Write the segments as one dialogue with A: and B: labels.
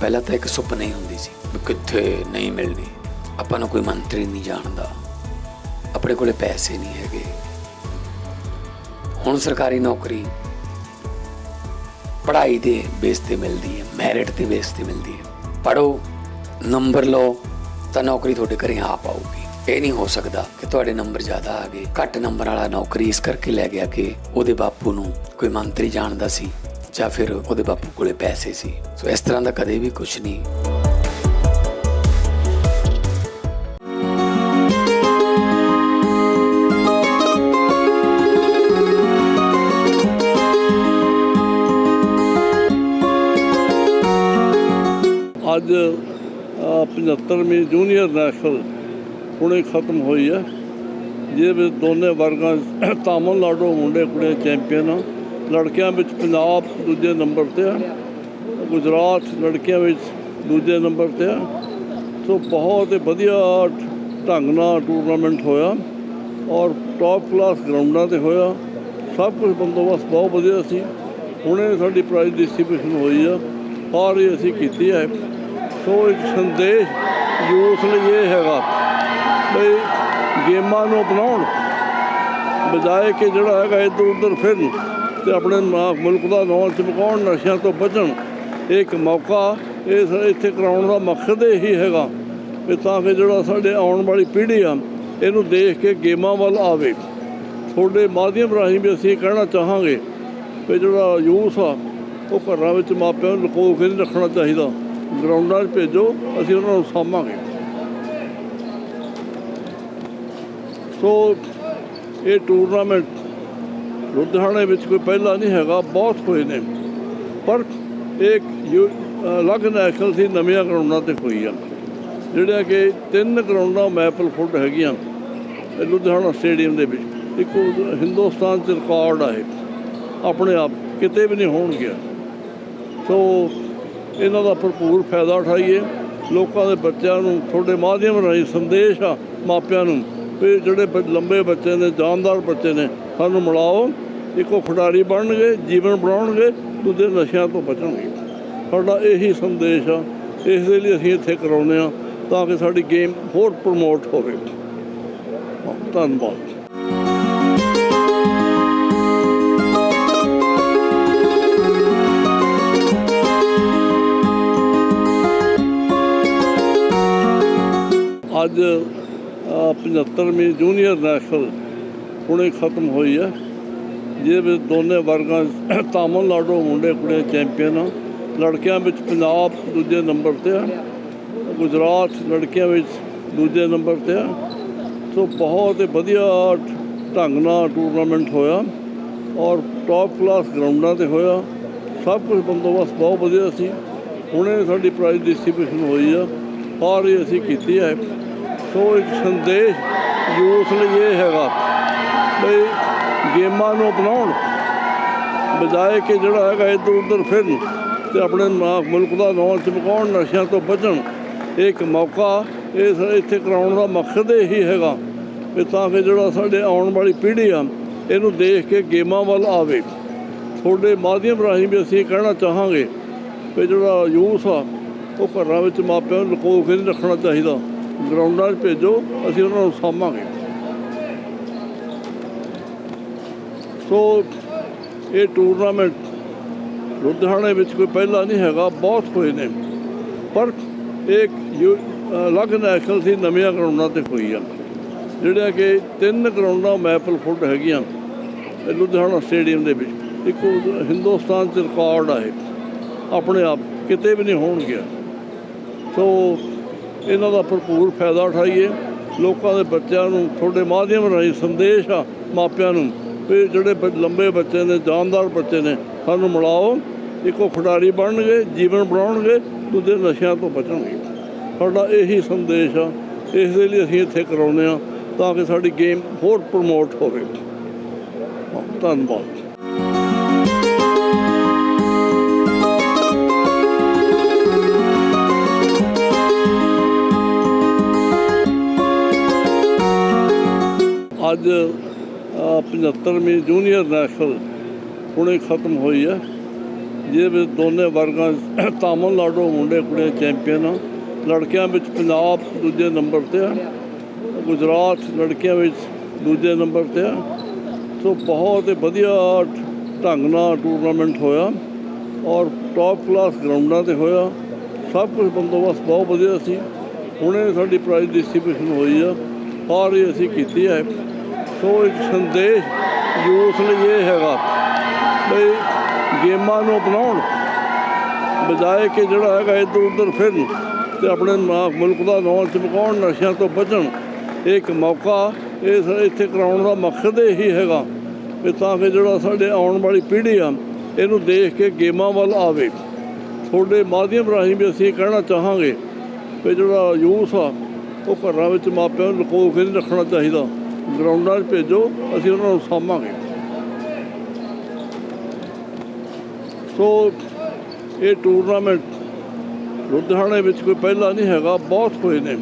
A: ਪਹਿਲਾਂ ਤਾਂ ਇੱਕ ਸੁਪਨਾ ਹੀ ਹੁੰਦੀ ਸੀ ਵੀ ਕਿੱਥੇ ਨਹੀਂ ਮਿਲਣੀ। ਆਪਾਂ ਨੂੰ ਕੋਈ ਮੰਤਰੀ ਨਹੀਂ ਜਾਣਦਾ। ਆਪਣੇ ਕੋਲੇ ਪੈਸੇ ਨਹੀਂ ਹੈਗੇ। ਹੁਣ ਸਰਕਾਰੀ ਨੌਕਰੀ ਪੜ੍ਹਾਈ ਦੇ ਬੇਸ ਤੇ ਮਿਲਦੀ ਹੈ ਮੈਰਿਟ ਤੇ ਬੇਸ ਤੇ ਮਿਲਦੀ ਹੈ। ਪੜੋ ਨੰਬਰ ਲਓ, ਤਾਂ ਨੌਕਰੀ ਤੁਹਾਡੇ ਘਰੇ ਆ ਪਾਊਗੀ। ਇਹ ਨਹੀਂ ਹੋ ਸਕਦਾ ਕਿ ਤੁਹਾਡੇ ਨੰਬਰ ਜ਼ਿਆਦਾ ਆ ਗਏ। ਘੱਟ ਨੰਬਰ ਵਾਲਾ ਨੌਕਰੀ ਇਸ ਕਰਕੇ ਲੈ ਗਿਆ ਕਿ ਉਹਦੇ ਬਾਪੂ ਨੂੰ ਕੋਈ ਮੰਤਰੀ ਜਾਣਦਾ ਸੀ। ਜਾਂ ਫਿਰ ਉਹਦੇ ਬਾਪੂ ਕੋਲੇ ਪੈਸੇ ਸੀ। ਸੋ ਇਸ ਤਰ੍ਹਾਂ ਦਾ ਕਦੇ ਵੀ ਕੁਝ ਨਹੀਂ।
B: ਅੱਜ ਅ, 75ਵੀਂ ਜੂਨੀਅਰ ਨੈਸ਼ਨਲ ਹੁਣੇ ਖਤਮ ਹੋਈ ਹੈ। ਜਿਹਦੇ ਵਿੱਚ ਦੋਨੇ ਵਰਗਾਂ ਤਾਮਿਲਨਾਡੂ ਮੁੰਡੇ ਕੁੜੀਆਂ ਚੈਂਪੀਅਨ ਆ। ਲੜਕਿਆਂ ਵਿੱਚ ਪੰਜਾਬ ਦੂਜੇ ਨੰਬਰ ਤੇ ਆ। ਗੁਜਰਾਤ ਲੜਕਿਆਂ ਵਿੱਚ ਦੂਜੇ ਨੰਬਰ ਤੇ ਆ। ਸੋ ਬਹੁਤ ਹੀ ਵਧੀਆ ਢੰਗ ਨਾਲ ਟੂਰਨਾਮੈਂਟ ਹੋਇਆ ਔਰ ਟੌਪ ਕਲਾਸ ਗਰਾਊਂਡਾਂ ਤੇ ਹੋਇਆ। ਸਭ ਕੁਝ ਬੰਦੋਬਸਤ ਬਹੁਤ ਵਧੀਆ ਸੀ। ਹੁਣੇ ਸਾਡੀ ਪ੍ਰਾਈਜ਼ ਡਿਸਟ੍ਰੀਬਿਊਸ਼ਨ ਹੋਈ ਆ। ਸਾਰੀ ਅਸੀਂ ਕੀਤੀ ਹੈ ਸੋ ਇੱਕ ਸੰਦੇਸ਼ ਯੂਥ ਲਈ ਇਹ ਹੈਗਾ ਬਈ ਗੇਮਾਂ ਨੂੰ ਅਪਣਾਉਣ। ਬਜਾਏ ਕਿ ਜਿਹੜਾ ਹੈਗਾ ਇੱਧਰ ਉੱਧਰ ਫਿਰਨ। ਤੇ ਆਪਣੇ ਨਾ- ਮੁਲਕ ਦਾ ਨਾਂ ਚਮਕਾਉਣ ਨਸ਼ਿਆਂ ਤੋਂ ਬਚਣ, ਇਹ ਇੱਕ ਮੌਕਾ, ਇਹ ਇੱਥੇ ਕਰਾਉਣ ਦਾ ਮਕਸਦ ਇਹੀ ਹੈਗਾ ਵੀ ਤਾਂ ਕਿ ਜਿਹੜਾ ਸਾਡੇ ਆਉਣ ਵਾਲੀ ਪੀੜ੍ਹੀ ਆ, ਇਹਨੂੰ ਦੇਖ ਕੇ ਗੇਮਾਂ ਵੱਲ ਆਵੇ। ਤੁਹਾਡੇ ਮਾਧਿਅਮ ਰਾਹੀਂ ਵੀ ਅਸੀਂ ਇਹ ਕਹਿਣਾ ਚਾਹਾਂਗੇ ਵੀ ਜਿਹੜਾ ਯੂਥ ਆ, ਉਹ ਘਰਾਂ ਵਿੱਚ ਮਾਪਿਆਂ ਨੂੰ ਲੁਕੋ ਕੇ ਨਹੀਂ ਰੱਖਣਾ ਚਾਹੀਦਾ। ਗਰਾਊਂਡਾਂ 'ਚ ਭੇਜੋ, ਅਸੀਂ ਉਹਨਾਂ ਨੂੰ ਸਾਂਭਾਂਗੇ। ਸੋ, ਇਹ ਟੂਰਨਾਮੈਂਟ ਲੁਧਿਆਣੇ ਵਿੱਚ ਕੋਈ ਪਹਿਲਾ ਨਹੀਂ ਹੈਗਾ, ਬਹੁਤ ਹੋਏ ਨੇ। ਪਰ ਇੱਕ ਯੂ- ਅਲੱਗ ਨੈਸ਼ਨਲ ਸੀ, ਨਵੀਆਂ ਗਰਾਊਂਡਾਂ ਤੇ ਹੋਈ ਆ। ਜਿਹੜੀਆਂ ਕਿ ਤਿੰਨ ਗਰਾਊਂਡਾਂ ਮੈਪਲ ਫੁੱਟ ਹੈਗੀਆਂ ਲੁਧਿਆਣਾ ਸਟੇਡੀਅਮ ਦੇ ਵਿੱਚ। ਇੱਕ ਹਿੰਦੁਸਤਾਨ 'ਚ ਰਿਕਾਰਡ ਆ ਇਹ। ਆਪਣੇ ਆਪ ਕਿਤੇ ਵੀ ਨਹੀਂ ਹੋਣਗੇ ਸੋ ਇਹਨਾਂ ਦਾ ਭਰਪੂਰ ਫਾਇਦਾ ਉਠਾਈਏ। ਲੋਕਾਂ ਦੇ ਬੱਚਿਆਂ ਨੂੰ, ਤੁਹਾਡੇ ਮਾਧਿਅਮ ਰਾਹੀਂ ਸੰਦੇਸ਼ ਆ ਮਾਪਿਆਂ ਨੂੰ ਵੀ ਜਿਹੜੇ ਬ- ਲੰਬੇ ਬੱਚੇ ਨੇ, ਜਾਨਦਾਰ ਬੱਚੇ ਨੇ ਸਾਨੂੰ ਮਿਲਾਓ ਇੱਕੋ ਖਿਡਾਰੀ ਬਣਨਗੇ ਜੀਵਨ ਬਣਾਉਣਗੇ ਦੂਜੇ ਨਸ਼ਿਆਂ ਤੋਂ ਬਚਣਗੇ। ਸਾਡਾ ਇਹੀ ਸੰਦੇਸ਼ ਆ ਇਸ ਦੇ ਲਈ ਅਸੀਂ ਇੱਥੇ ਕਰਾਉਂਦੇ ਆ ਤਾਂ ਕਿ ਸਾਡੀ ਗੇਮ ਹੋਰ ਪ੍ਰਮੋਟ ਹੋਵੇ। ਧੰਨਵਾਦ। ਅੱਜ ਅ, 75ਵੀਂ ਜੂਨੀਅਰ ਨੈਸ਼ਨਲ ਹੁਣੇ ਖਤਮ ਹੋਈ ਹੈ। ਜਿਹਦੇ ਵਿੱਚ ਦੋਨੇ ਵਰਗਾਂ ਤਾਮਿਲਨਾਡੂ ਮੁੰਡੇ ਕੁੜੀਆਂ ਚੈਂਪੀਅਨ ਆ। ਲੜਕਿਆਂ ਵਿੱਚ ਪੰਜਾਬ ਦੂਜੇ ਨੰਬਰ ਤੇ ਆ। ਗੁਜਰਾਤ ਲੜਕਿਆਂ ਵਿੱਚ ਦੂਜੇ ਨੰਬਰ ਤੇ ਆ। ਸੋ ਬਹੁਤ ਹੀ ਵਧੀਆ ਢੰਗ ਨਾਲ ਟੂਰਨਾਮੈਂਟ ਹੋਇਆ ਔਰ ਟੌਪ ਕਲਾਸ ਗਰਾਊਂਡਾਂ ਤੇ ਹੋਇਆ। ਸਭ ਕੁਝ ਬੰਦੋਬਸਤ ਬਹੁਤ ਵਧੀਆ ਸੀ। ਹੁਣੇ ਸਾਡੀ ਪ੍ਰਾਈਜ਼ ਡਿਸਟ੍ਰੀਬਿਊਸ਼ਨ ਹੋਈ ਆ। ਸਾਰੀ ਅਸੀਂ ਕੀਤੀ ਹੈ। ਸੋ ਇੱਕ ਸੰਦੇਸ਼ ਯੂਥ ਲਈ ਇਹ ਹੈਗਾ। ਬਈ, ਗੇਮਾਂ ਨੂੰ ਅਪਣਾਉਣ। ਬਜਾਏ ਕਿ ਜਿਹੜਾ ਹੈਗਾ ਇੱਧਰ ਉੱਧਰ ਫਿਰਨ ਤੇ ਆਪਣੇ ਮੁਲਕ ਦਾ ਨਾਂ ਚਮਕਾਉਣ, ਨਸ਼ਿਆਂ ਤੋਂ ਬਚਣ, ਇਹ ਇੱਕ ਮੌਕਾ। ਇਸ ਇੱਥੇ ਕਰਾਉਣ ਦਾ ਮਕਸਦ ਇਹੀ ਹੈਗਾ ਵੀ ਤਾਂ ਕਿ ਜਿਹੜਾ ਸਾਡੇ ਆਉਣ ਵਾਲੀ ਪੀੜ੍ਹੀ ਆ, ਇਹਨੂੰ ਦੇਖ ਕੇ ਗੇਮਾਂ ਵੱਲ ਆਵੇ। ਤੁਹਾਡੇ ਮਾਧਿਅਮ ਰਾਹੀਂ ਵੀ ਅਸੀਂ ਇਹ ਕਹਿਣਾ ਚਾਹਾਂਗੇ ਵੀ ਜਿਹੜਾ ਯੂਥ ਆ, ਉਹ ਘਰਾਂ ਵਿੱਚ ਮਾਪਿਆਂ ਨੂੰ ਲੁਕੋ ਕੇ ਨਹੀਂ ਰੱਖਣਾ ਚਾਹੀਦਾ। ਗਰਾਊਂਡਾਂ 'ਚ ਭੇਜੋ, ਅਸੀਂ ਉਹਨਾਂ ਨੂੰ ਸਾਂਭਾਂਗੇ ਸੋ ਇਹ ਟੂਰਨਾਮੈਂਟ ਲੁਧਿਆਣੇ ਵਿੱਚ ਕੋਈ ਪਹਿਲਾ ਨਹੀਂ ਹੈਗਾ, ਬਹੁਤ ਹੋਏ ਨੇ। ਪਰ ਇੱਕ ਯੂ- ਅਲੱਗ ਨੈਸ਼ਨਲ ਸੀ, ਨਵੀਆਂ ਗਰਾਊਂਡਾਂ ਤੇ ਹੋਈ ਆ। ਜਿਹੜੀਆਂ ਕਿ ਤਿੰਨ ਗਰਾਊਂਡਾਂ ਮੈਪਲ ਫੁੱਟ ਹੈਗੀਆਂ ਲੁਧਿਆਣਾ ਸਟੇਡੀਅਮ ਦੇ ਵਿੱਚ। ਇੱਕ ਹਿੰਦੁਸਤਾਨ 'ਚ ਰਿਕਾਰਡ ਆ ਇਹ। ਆਪਣੇ ਆਪ ਕਿਤੇ ਵੀ ਨਹੀਂ ਹੋਣਗੀਆਂ। ਸੋ ਇਹਨਾਂ ਦਾ ਭਰਪੂਰ ਫਾਇਦਾ ਉਠਾਈਏ। ਲੋਕਾਂ ਦੇ ਬੱਚਿਆਂ ਨੂੰ, ਤੁਹਾਡੇ ਮਾਧਿਅਮ ਰਾਹੀਂ ਸੰਦੇਸ਼ ਆ, ਮਾਪਿਆਂ ਨੂੰ। ਵੀ ਜਿਹੜੇ ਬ- ਲੰਬੇ ਬੱਚੇ ਨੇ, ਜਾਨਦਾਰ ਬੱਚੇ ਨੇ, ਸਾਨੂੰ ਮਿਲਾਓ, ਇੱਕੋ ਖਿਡਾਰੀ ਬਣਨਗੇ, ਜੀਵਨ ਬਣਾਉਣਗੇ, ਦੂਜੇ ਨਸ਼ਿਆਂ ਤੋਂ ਬਚਣਗੇ। ਸਾਡਾ ਇਹੀ ਸੰਦੇਸ਼ ਆ, ਇਸ ਦੇ ਲਈ ਅਸੀਂ ਇੱਥੇ ਕਰਾਉਂਦੇ ਆ, ਤਾਂ ਕਿ ਸਾਡੀ ਗੇਮ ਹੋਰ ਪ੍ਰਮੋਟ ਹੋਵੇ। ਧੰਨਵਾਦ। ਅੱਜ 75ਵੀਂ ਜੂਨੀਅਰ ਨੈਸ਼ਨਲ ਹੁਣੇ ਖਤਮ ਹੋਈ ਹੈ। ਜਿਹਦੇ ਵਿੱਚ ਦੋਨੇ ਵਰਗਾਂ ਤਾਮਿਲਨਾਡੂ ਮੁੰਡੇ ਕੁੜੀਆਂ ਚੈਂਪੀਅਨ ਆ। ਲੜਕਿਆਂ ਵਿੱਚ ਪੰਜਾਬ ਦੂਜੇ ਨੰਬਰ ਤੇ ਆ। ਗੁਜਰਾਤ ਲੜਕਿਆਂ ਵਿੱਚ ਦੂਜੇ ਨੰਬਰ ਤੇ ਆ। ਸੋ ਬਹੁਤ ਵਧੀਆ ਢੰਗ ਨਾਲ ਟੂਰਨਾਮੈਂਟ ਹੋਇਆ ਔਰ ਟੌਪ ਕਲਾਸ ਗਰਾਊਂਡਾਂ ਤੇ ਹੋਇਆ। ਸਭ ਕੁਝ ਬੰਦੋਬਸਤ ਬਹੁਤ ਵਧੀਆ ਸੀ। ਹੁਣੇ ਸਾਡੀ ਪ੍ਰਾਈਜ਼ ਡਿਸਟ੍ਰੀਬਿਊਸ਼ਨ ਹੋਈ ਆ। ਸਾਰੀ ਅਸੀਂ ਕੀਤੀ ਹੈ। ਸੋ ਇੱਕ ਸੰਦੇਸ਼ ਯੂਥ ਲਈ ਇਹ ਹੈਗਾ ਬਈ ਗੇਮਾਂ ਨੂੰ ਅਪਣਾਉਣ। ਬਜਾਏ ਕਿ ਜਿਹੜਾ ਹੈਗਾ ਇੱਧਰ ਉੱਧਰ ਫਿਰਨ ਤੇ ਆਪਣੇ ਮੁਲਕ ਦਾ ਨਾਂ ਚਮਕਾਉਣ, ਨਸ਼ਿਆਂ ਤੋਂ ਬਚਣ, ਇਹ ਇੱਕ ਮੌਕਾ, ਇਸ ਇੱਥੇ ਕਰਾਉਣ ਦਾ ਮਕਸਦ ਇਹੀ ਹੈਗਾ ਵੀ ਤਾਂ ਕਿ ਜਿਹੜਾ ਸਾਡੇ ਆਉਣ ਵਾਲੀ ਪੀੜ੍ਹੀ ਆ, ਇਹਨੂੰ ਦੇਖ ਕੇ ਗੇਮਾਂ ਵੱਲ ਆਵੇ। ਤੁਹਾਡੇ ਮਾਧਿਅਮ ਰਾਹੀਂ ਵੀ ਅਸੀਂ ਇਹ ਕਹਿਣਾ ਚਾਹਾਂਗੇ ਕਿ ਜਿਹੜਾ ਯੂਥ ਆ, ਉਹ ਘਰਾਂ ਵਿੱਚ ਮਾਪਿਆਂ ਨੂੰ ਲੁਕੋ ਕੇ ਨਹੀਂ ਰੱਖਣਾ ਚਾਹੀਦਾ। ਗਰਾਊਂਡਾਂ 'ਚ ਭੇਜੋ, ਅਸੀਂ ਉਹਨਾਂ ਨੂੰ ਸਾਂਭਾਂਗੇ ਸੋ ਇਹ ਟੂਰਨਾਮੈਂਟ ਲੁਧਿਆਣੇ ਵਿੱਚ ਕੋਈ ਪਹਿਲਾ ਨਹੀਂ ਹੈਗਾ, ਬਹੁਤ ਹੋਏ ਨੇ।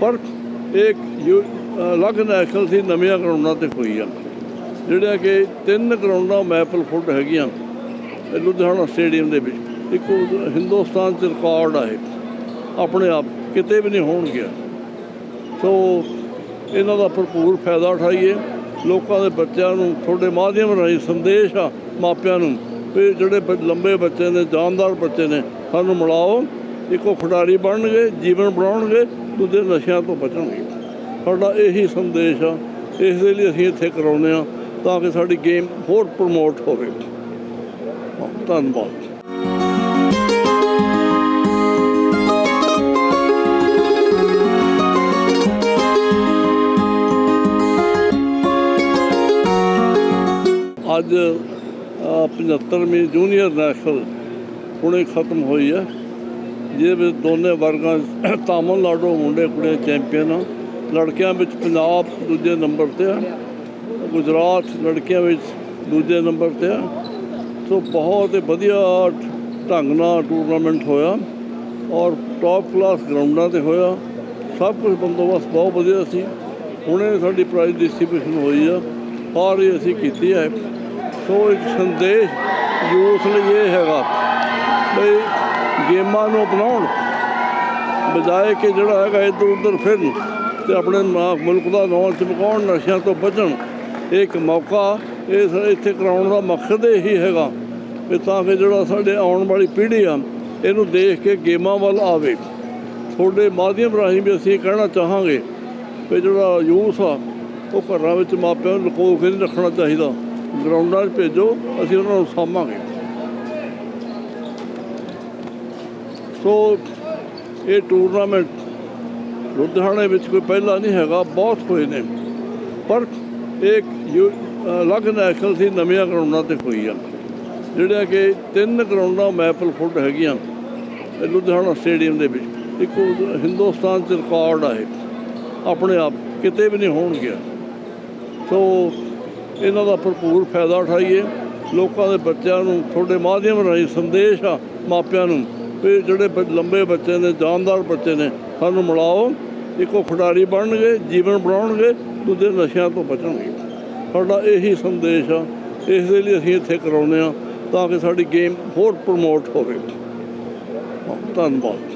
B: ਪਰ ਇੱਕ ਯੂ- ਅਲੱਗ ਨੈਸ਼ਨਲ ਸੀ, ਨਵੀਆਂ ਗਰਾਊਂਡਾਂ ਤੇ ਹੋਈ ਆ। ਜਿਹੜੀਆਂ ਕਿ ਤਿੰਨ ਗਰਾਊਂਡਾਂ ਮੈਪਲ ਫੁੱਟ ਹੈਗੀਆਂ ਲੁਧਿਆਣਾ ਸਟੇਡੀਅਮ ਦੇ ਵਿੱਚ। ਇੱਕ ਹਿੰਦੁਸਤਾਨ 'ਚ ਰਿਕਾਰਡ ਆ ਆਪਣੇ ਆਪ ਕਿਤੇ ਵੀ ਨਹੀਂ ਹੋਣਗੀਆਂ। ਸੋ ਇਹਨਾਂ ਦਾ ਭਰਪੂਰ ਫਾਇਦਾ ਉਠਾਈਏ। ਲੋਕਾਂ ਦੇ ਬੱਚਿਆਂ ਨੂੰ, ਤੁਹਾਡੇ ਮਾਧਿਅਮ ਰਾਹੀਂ ਸੰਦੇਸ਼ ਆ ਮਾਪਿਆਂ ਨੂੰ ਵੀ ਜਿਹੜੇ ਲੰਬੇ ਬੱਚੇ ਨੇ, ਜਾਨਦਾਰ ਬੱਚੇ ਨੇ, ਸਾਨੂੰ ਮਿਲਾਓ। ਇੱਕੋ ਖਿਡਾਰੀ ਬਣਨਗੇ, ਜੀਵਨ ਬਣਾਉਣਗੇ, ਦੂਜੇ ਨਸ਼ਿਆਂ ਤੋਂ ਬਚਣਗੇ। ਸਾਡਾ ਇਹੀ ਸੰਦੇਸ਼ ਆ। ਇਸ ਦੇ ਲਈ ਅਸੀਂ ਇੱਥੇ ਕਰਾਉਂਦੇ ਆ ਤਾਂ ਕਿ ਸਾਡੀ ਗੇਮ ਹੋਰ ਪ੍ਰਮੋਟ ਹੋਵੇ। ਧੰਨਵਾਦ। ਅੱਜ ਅ, 75ਵੀਂ ਜੂਨੀਅਰ ਨੈਸ਼ਨਲ ਹੁਣੇ ਖਤਮ ਹੋਈ ਹੈ ਜਿਹਦੇ ਵਿੱਚ ਦੋਨੇ ਵਰਗਾਂ ਤਾਮਿਲਨਾਡੂ ਮੁੰਡੇ ਕੁੜੇ ਚੈਂਪੀਅਨ ਆ। ਲੜਕਿਆਂ ਵਿੱਚ ਪੰਜਾਬ ਦੂਜੇ ਨੰਬਰ ਤੇ ਆ ਗੁਜਰਾਤ ਲੜਕਿਆਂ ਵਿੱਚ ਦੂਜੇ ਨੰਬਰ ਤੇ ਆ। ਸੋ ਬਹੁਤ ਹੀ ਵਧੀਆ ਢੰਗ ਨਾਲ ਟੂਰਨਾਮੈਂਟ ਹੋਇਆ ਔਰ ਟੌਪ ਕਲਾਸ ਗਰਾਊਂਡਾਂ ਤੇ ਹੋਇਆ। ਸਭ ਕੁਝ ਬੰਦੋਬਸਤ ਬਹੁਤ ਵਧੀਆ ਸੀ। ਹੁਣੇ ਸਾਡੀ ਪ੍ਰਾਈਜ਼ ਡਿਸਟ੍ਰੀਬਿਊਸ਼ਨ ਹੋਈ ਆ। ਸਾਰੀ ਅਸੀਂ ਕੀਤੀ ਹੈ। ਸੋ ਇੱਕ ਸੰਦੇਸ਼ ਯੂਥ ਲਈ ਇਹ ਹੈਗਾ ਬਈ ਗੇਮਾਂ ਨੂੰ ਅਪਣਾਉਣ। ਬਜਾਏ ਕਿ ਜਿਹੜਾ ਹੈਗਾ ਇੱਧਰ ਉੱਧਰ ਫਿਰਨ ਤੇ ਆਪਣੇ ਮੁਲਕ ਦਾ ਨਾਂ ਚਮਕਾਉਣ, ਨਸ਼ਿਆਂ ਤੋਂ ਬਚਣ, ਇਹ ਇੱਕ ਮੌਕਾ ਇਸ ਇੱਥੇ ਕਰਾਉਣ ਦਾ ਮਕਸਦ ਇਹੀ ਹੈਗਾ ਵੀ ਤਾਂ ਕਿ ਜਿਹੜਾ ਸਾਡੇ ਆਉਣ ਵਾਲੀ ਪੀੜ੍ਹੀ ਆ, ਇਹਨੂੰ ਦੇਖ ਕੇ ਗੇਮਾਂ ਵੱਲ ਆਵੇ। ਤੁਹਾਡੇ ਮਾਧਿਅਮ ਰਾਹੀਂ ਵੀ ਅਸੀਂ ਇਹ ਕਹਿਣਾ ਚਾਹਾਂਗੇ ਵੀ ਜਿਹੜਾ ਯੂਥ ਆ, ਉਹ ਘਰਾਂ ਵਿੱਚ ਮਾਪਿਆਂ ਨੂੰ ਲੁਕੋ ਕੇ ਨਹੀਂ ਰੱਖਣਾ ਚਾਹੀਦਾ। ਗਰਾਊਂਡਾਂ 'ਚ ਭੇਜੋ, ਅਸੀਂ ਉਹਨਾਂ ਨੂੰ ਸਾਂਭਾਂਗੇ। ਸੋ ਇਹ ਟੂਰਨਾਮੈਂਟ ਲੁਧਿਆਣੇ ਵਿੱਚ ਕੋਈ ਪਹਿਲਾ ਨਹੀਂ ਹੈਗਾ, ਬਹੁਤ ਹੋਏ ਨੇ। ਪਰ ਇੱਕ ਯੂ- ਅਲੱਗ ਨੈਸ਼ਨਲ ਸੀ, ਨਵੀਆਂ ਗਰਾਊਂਡਾਂ ਤੇ ਹੋਈ ਆ। ਜਿਹੜੀਆਂ ਕਿ ਤਿੰਨ ਗਰਾਊਂਡਾਂ ਮੈਪਲ ਫੁੱਟ ਹੈਗੀਆਂ ਲੁਧਿਆਣਾ ਸਟੇਡੀਅਮ ਦੇ ਵਿੱਚ। ਇੱਕ ਹਿੰਦੁਸਤਾਨ 'ਚ ਰਿਕਾਰਡ ਆ ਆਪਣੇ ਆਪ ਕਿਤੇ ਵੀ ਨਹੀਂ ਹੋਣਗੀਆਂ। ਸੋ ਇਹਨਾਂ ਦਾ ਭਰਪੂਰ ਫਾਇਦਾ ਉਠਾਈਏ। ਲੋਕਾਂ ਦੇ ਬੱਚਿਆਂ ਨੂੰ, ਤੁਹਾਡੇ ਮਾਧਿਅਮ ਰਾਹੀਂ ਸੰਦੇਸ਼ ਆ ਮਾਪਿਆਂ ਨੂੰ ਵੀ ਜਿਹੜੇ ਲੰਬੇ ਬੱਚੇ ਨੇ, ਜਾਨਦਾਰ ਬੱਚੇ ਨੇ, ਸਾਨੂੰ ਮਿਲਾਓ। ਇੱਕੋ ਖਿਡਾਰੀ ਬਣਨਗੇ, ਜੀਵਨ ਬਣਾਉਣਗੇ, ਦੂਜੇ ਨਸ਼ਿਆਂ ਤੋਂ ਬਚਣਗੇ। ਸਾਡਾ ਇਹੀ ਸੰਦੇਸ਼ ਆ। ਇਸ ਦੇ ਲਈ ਅਸੀਂ ਇੱਥੇ ਕਰਾਉਂਦੇ ਆ ਤਾਂ ਕਿ ਸਾਡੀ ਗੇਮ ਹੋਰ ਪ੍ਰਮੋਟ ਹੋਵੇ। ਧੰਨਵਾਦ।